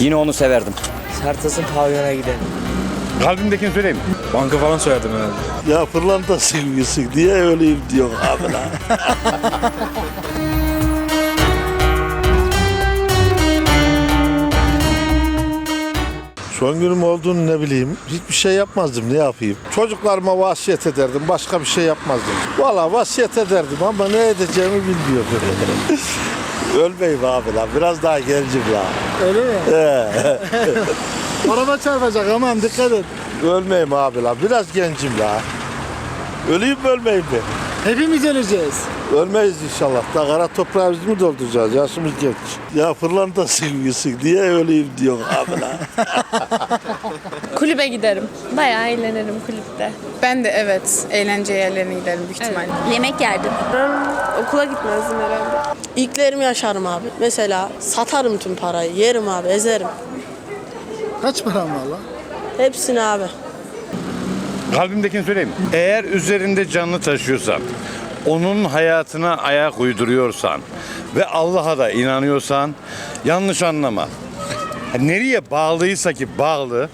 Yine onu severdim. Şartasın pavyona gidelim. Kalbimdekini söyleyeyim. Banka falan soyardım herhalde. Ya pırlanta sevgisi diye öleyim diyor abi lan. Son günüm olduğunu ne bileyim. Hiçbir şey yapmazdım ne yapayım. Çocuklarıma vasiyet ederdim. Başka bir şey yapmazdım. Valla vasiyet ederdim ama ne edeceğimi bilmiyorum. Ölmeyeyim abi lan. Biraz daha gencim lan. Öyle mi? Araba çarpacak aman dikkat et. Ölmeyeyim abi lan. Biraz gencim la. Öleyim mi ölmeyeyim mi? Hepimiz öleceğiz. Ölmeyiz inşallah. Da kara toprağı biz mi dolduracağız? Yaşımız genç. Ya pırlanta sevgisi diye öleyim diyor abi lan. Kulübe giderim. Bayağı eğlenirim kulüpte. Ben de evet eğlence yerlerine giderim büyük ihtimalle. Yemek yerdim. okula gitmezdim herhalde. İlklerimi yaşarım abi. Mesela satarım tüm parayı, yerim abi, ezerim. Kaç param var lan? Hepsini abi. Kalbimdekini söyleyeyim. Eğer üzerinde canlı taşıyorsan, onun hayatına ayak uyduruyorsan ve Allah'a da inanıyorsan yanlış anlama. Nereye bağlıysa ki bağlı,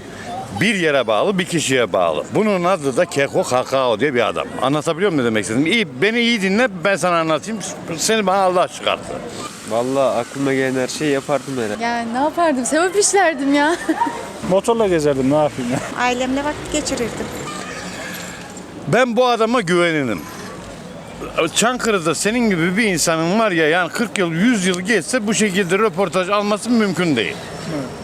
bir yere bağlı, bir kişiye bağlı. Bunun adı da Keko Kakao diye bir adam. Anlatabiliyor muyum ne demek istedim? İyi, beni iyi dinle, ben sana anlatayım. Seni bana Allah çıkarttı. Vallahi aklıma gelen her şeyi yapardım herhalde. Ya ne yapardım? Sevap işlerdim ya. Motorla gezerdim ne yapayım ya. Ailemle vakit geçirirdim. Ben bu adama güvenirim. Çankırı'da senin gibi bir insanın var ya yani 40 yıl 100 yıl geçse bu şekilde röportaj alması mümkün değil.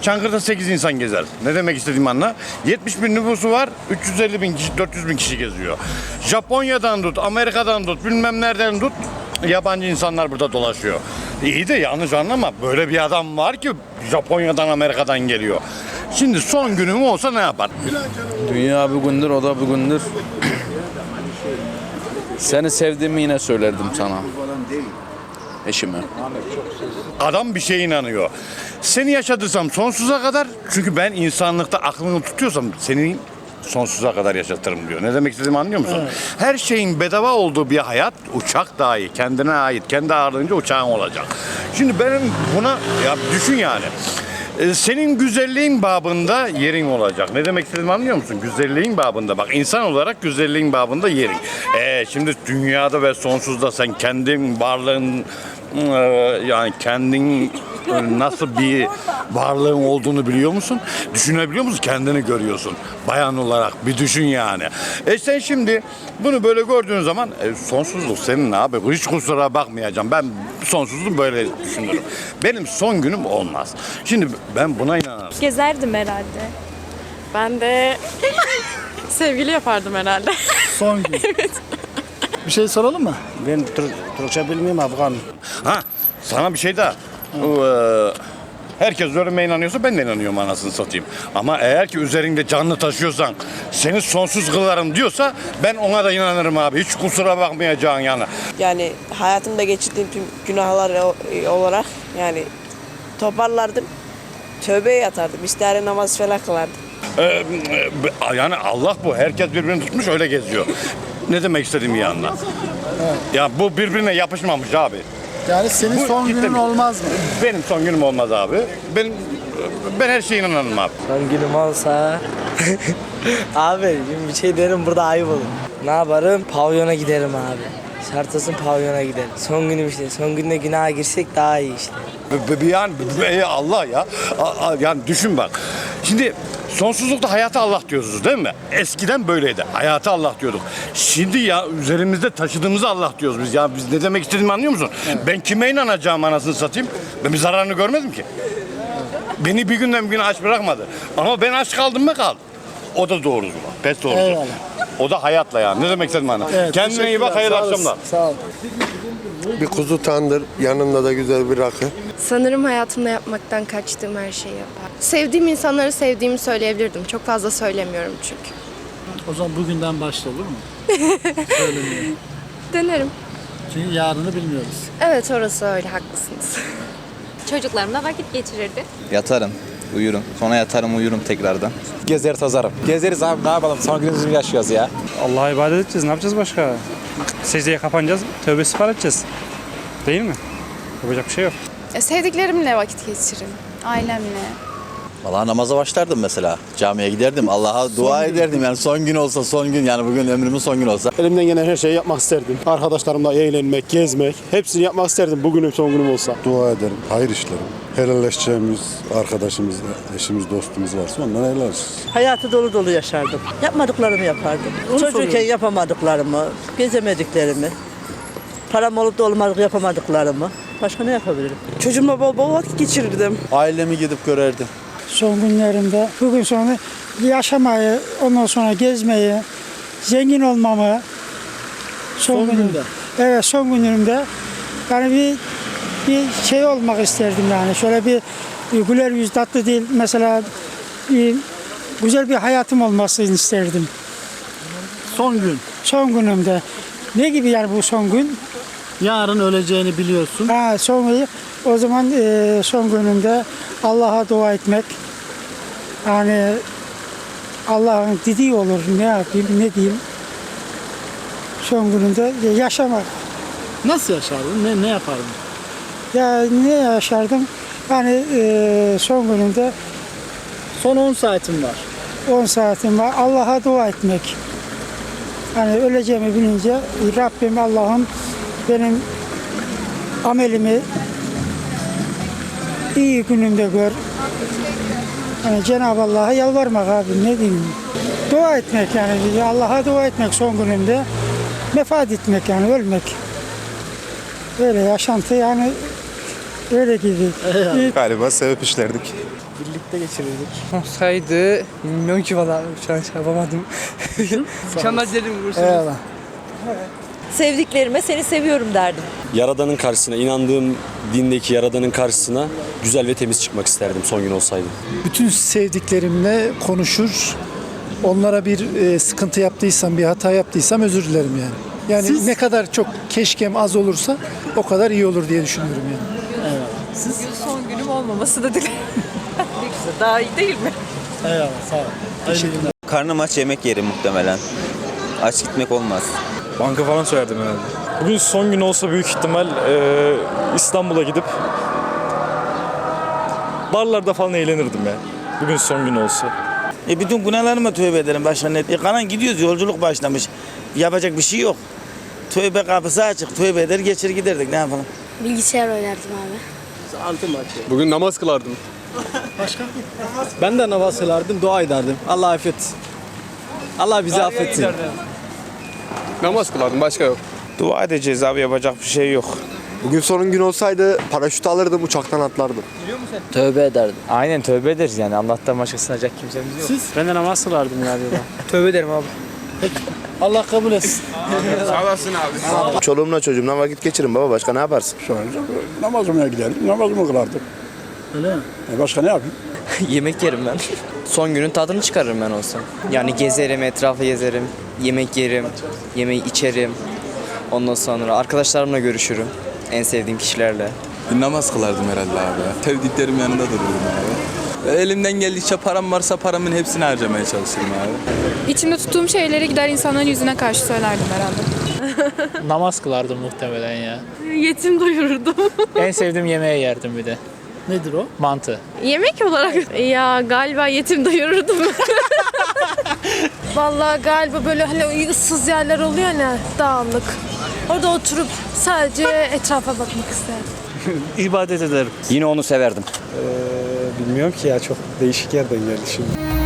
Çankırı'da 8 insan gezer. Ne demek istediğimi anla. 70 bin nüfusu var. 350 bin kişi, 400 bin kişi geziyor. Japonya'dan tut, Amerika'dan tut, bilmem nereden tut. Yabancı insanlar burada dolaşıyor. İyi de yanlış anlama. Böyle bir adam var ki Japonya'dan, Amerika'dan geliyor. Şimdi son günüm olsa ne yapar? Dünya bugündür o da bugündür. Seni sevdiğimi yine söylerdim sana. Eşime. Adam bir şeye inanıyor. Seni yaşatırsam sonsuza kadar çünkü ben insanlıkta aklını tutuyorsam seni sonsuza kadar yaşatırım diyor. Ne demek istediğimi anlıyor musun? Her şeyin bedava olduğu bir hayat uçak dahi kendine ait. Kendi ağırlığınca uçağın olacak. Şimdi benim buna ya düşün yani. Ee, Senin güzelliğin babında yerin olacak. Ne demek istediğimi anlıyor musun? Güzelliğin babında. Bak insan olarak güzelliğin babında yerin. Ee, şimdi dünyada ve sonsuzda sen kendin varlığın e, yani kendin e, nasıl bir varlığın olduğunu biliyor musun? Düşünebiliyor musun? Kendini görüyorsun. Bayan olarak bir düşün yani. E sen şimdi bunu böyle gördüğün zaman e, sonsuzluk senin abi. Hiç kusura bakmayacağım. Ben sonsuzluğu böyle düşünürüm. Benim son günüm olmaz. Şimdi ben buna inanırım. Gezerdim herhalde. Ben de sevgili yapardım herhalde. Son gün. Bir şey soralım mı? Ben Türkçe bilmiyorum Afgan. Ha sana bir şey daha. E, herkes ölüme inanıyorsa ben de inanıyorum anasını satayım. Ama eğer ki üzerinde canlı taşıyorsan seni sonsuz kılarım diyorsa ben ona da inanırım abi. Hiç kusura bakmayacağın yani. Yani hayatımda geçirdiğim tüm günahlar o- olarak yani toparlardım. Tövbeye yatardım. İstihare namaz falan kılardım. Ee, e, yani Allah bu. Herkes birbirini tutmuş öyle geziyor. Ne demek istediğimi iyi anla. Ya bu birbirine yapışmamış abi. Yani senin Bu son günün olmaz mı? Benim son günüm olmaz abi. Benim ben her şeye inanırım abi. Son günüm olsa... abi bir şey derim burada ayıp olur. Ne yaparım? Pavyona giderim abi. Şartasın pavyona giderim. Son günüm işte. Son günde günaha girsek daha iyi işte. B- b- Yani b- ey Allah ya. A- a- Yani düşün bak. Şimdi sonsuzlukta hayata Allah diyoruz değil mi? Eskiden böyleydi. Hayata Allah diyorduk. Şimdi ya üzerimizde taşıdığımızı Allah diyoruz biz. Ya biz ne demek istediğimi anlıyor musun? Ben kime inanacağım anasını satayım? Ben bir zararını görmedim ki. Beni bir günden bir güne aç bırakmadı. Ama ben aç kaldım mı kaldım. O da doğrusu. Pes doğrusu. Eyvallah. O da hayatla yani. Ne demek istedim anne? Evet, Kendine iyi bak. Hayırlı akşamlar. Sağ ol. Bir kuzu tandır, yanında da güzel bir rakı. Sanırım hayatımda yapmaktan kaçtığım her şeyi yapar. Sevdiğim insanları sevdiğimi söyleyebilirdim. Çok fazla söylemiyorum çünkü. O zaman bugünden başla olur mu? Söylemeyelim. Denerim. Çünkü yarını bilmiyoruz. Evet orası öyle haklısınız. Çocuklarımla vakit geçirirdim. Yatarım, uyurum. Sonra yatarım, uyurum tekrardan. Gezer tozarım. Gezeriz abi ne yapalım? Son günümüzü yaşıyoruz ya. Allah'a ibadet edeceğiz. Ne yapacağız başka? Secdeye kapanacağız. Tövbe sipar edeceğiz. Değil mi? Yapacak bir şey yok. sevdiklerimle vakit geçiririm. Ailemle. Valla namaza başlardım mesela. Camiye giderdim. Allah'a dua ederdim yani son gün olsa son gün yani bugün ömrümün son gün olsa. Elimden gelen her şeyi yapmak isterdim. Arkadaşlarımla eğlenmek, gezmek. Hepsini yapmak isterdim bugünün son günüm olsa. Dua ederim. Hayır işlerim. Helalleşeceğimiz arkadaşımız, eşimiz, dostumuz varsa ondan helalleşiriz. Hayatı dolu dolu yaşardım. Yapmadıklarımı yapardım. Çocukken yapamadıklarımı, gezemediklerimi, param olup da olmadık yapamadıklarımı. Başka ne yapabilirim? Çocuğumla bol bol vakit geçirirdim. Ailemi gidip görerdim. Son günlerimde bugün sonra yaşamayı, ondan sonra gezmeyi, zengin olmamı son, günümde. Evet son günlerimde yani bir bir şey olmak isterdim yani şöyle bir, bir güler yüz tatlı değil mesela bir güzel bir hayatım olmasını isterdim. Son gün. Son günümde. Ne gibi yani bu son gün? Yarın öleceğini biliyorsun. Ha, son o zaman e, son günümde Allah'a dua etmek. Yani Allah'ın dediği olur. Ne yapayım, ne diyeyim? Son günümde yaşamak. Nasıl yaşardın? Ne, ne yapardın? Ya ne yaşardım? Yani e, son günümde Son 10 saatin var. 10 saatim var. Allah'a dua etmek. Hani öleceğimi bilince Rabbim Allah'ım benim amelimi iyi günümde gör. Hani Cenab-ı Allah'a yalvarmak abi ne diyeyim. Dua etmek yani Allah'a dua etmek son günümde. Vefat etmek yani ölmek. Böyle yaşantı yani öyle gibi. Galiba sevip işlerdik. Birlikte geçirirdik. Olsaydı bilmiyorum ki valla şu an şey yapamadım. Mükemmel dedim Eyvallah. Sevdiklerime seni seviyorum derdim. Yaradanın karşısına, inandığım dindeki Yaradanın karşısına güzel ve temiz çıkmak isterdim son gün olsaydı. Bütün sevdiklerimle konuşur. Onlara bir e, sıkıntı yaptıysam, bir hata yaptıysam özür dilerim yani. Yani ne kadar çok keşkem az olursa o kadar iyi olur diye düşünüyorum yani. Son günüm olmaması da dilerim. Daha iyi değil mi? Eyvallah sağ ol. Karnım aç yemek yerim muhtemelen. Aç gitmek olmaz. Banka falan soyardım herhalde. Bugün son gün olsa büyük ihtimal e, İstanbul'a gidip barlarda falan eğlenirdim ya. Bugün son gün olsa. E bütün günahlarıma tövbe ederim başka ne? E kanan gidiyoruz yolculuk başlamış. Yapacak bir şey yok. Tövbe kapısı açık. Tövbe eder geçir giderdik ne yapalım. Bilgisayar oynardım abi. Bugün namaz kılardım. Ben de namaz kılardım, dua ederdim. Allah affet. Allah bizi affetsin. Namaz kılardım başka yok. Dua edeceğiz abi yapacak bir şey yok. Bugün sonun gün olsaydı paraşüt alırdım, uçaktan atlardım. Tövbe ederdim. Aynen tövbe ederiz yani Allah'tan başka sınacak kimsemiz yok. Ben de namaz kılardım ya diyorlar. Tövbe ederim abi. Allah kabul etsin. Çoluğumla çocuğumla vakit geçirin baba. Başka ne yaparsın? Şu an namazıma giderdim, namazımı kılardım. Öyle mi? başka ne yapayım? Yemek yerim ben. Son günün tadını çıkarırım ben olsam. Yani gezerim, etrafı gezerim, yemek yerim, yemeği içerim. Ondan sonra arkadaşlarımla görüşürüm. En sevdiğim kişilerle. Bir namaz kılardım herhalde abi. Sevdiklerim yanında dururdum abi. Elimden geldikçe param varsa paramın hepsini harcamaya çalışırım abi. İçimde tuttuğum şeyleri gider insanların yüzüne karşı söylerdim herhalde. Namaz kılardım muhtemelen ya. Yetim doyururdum. En sevdiğim yemeği yerdim bir de. Nedir o? Mantı. Yemek olarak ya galiba yetim doyururdum. Vallahi galiba böyle hani ıssız yerler oluyor ya dağlık. Orada oturup sadece etrafa bakmak isterdim. İbadet ederim. Yine onu severdim. Bilmiyorum ki ya çok değişik yerden geldi şimdi.